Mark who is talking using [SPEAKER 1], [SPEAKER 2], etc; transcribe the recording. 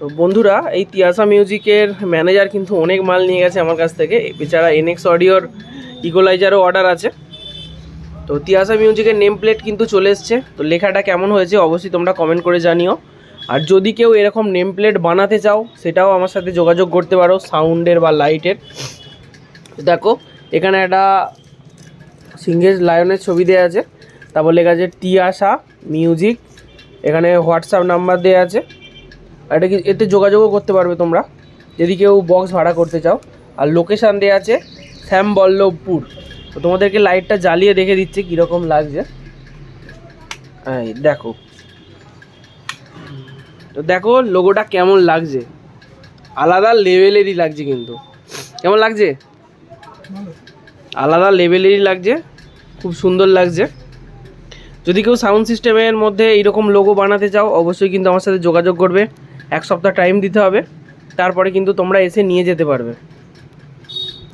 [SPEAKER 1] তো বন্ধুরা, এই তিয়াসা মিউজিকের ম্যানেজার কিন্তু অনেক মাল নিয়ে গেছে আমার কাছ থেকে। বেচারা এনএক্স অডিওর ইকোলাইজারও অর্ডার আছে। তো তিয়াসা মিউজিকের নেম প্লেট কিন্তু চলে এসছে। তো লেখাটা কেমন হয়েছে অবশ্যই তোমরা কমেন্ট করে জানিও। আর যদি কেউ এরকম নেম প্লেট বানাতে চাও, সেটাও আমার সাথে যোগাযোগ করতে পারো সাউন্ডের বা লাইটের দেখো, এখানে একটা সিঙ্গেজ লায়নের ছবি দেওয়া আছে। তারপর লেখা আছে তিয়াসা মিউজিক। এখানে হোয়াটসঅ্যাপ নাম্বার দেওয়া আছে। এটা কি এতে যোগাযোগও করতে পারবে তোমরা। যদি কেউ বক্স ভাড়া করতে চাও। আর লোকেশান দেওয়া আছে শ্যাম শ্যামবল্লভপুর। তো তোমাদেরকে লাইটটা জ্বালিয়ে দেখে দিচ্ছে কীরকম লাগছে। এই দেখো। তো দেখো লোগোটা কেমন লাগছে। আলাদা লেভেলেরই লাগছে কিন্তু। কেমন লাগছে? আলাদা লেভেলেরই লাগছে। খুব সুন্দর লাগছে। যদি কেউ সাউন্ড সিস্টেমের মধ্যে এইরকম লোগো বানাতে চাও, অবশ্যই কিন্তু আমার সাথে যোগাযোগ করবে। এক সপ্তাহ টাইম দিতে হবে। তারপরে কিন্তু তোমরা এসে নিয়ে যেতে পারবে।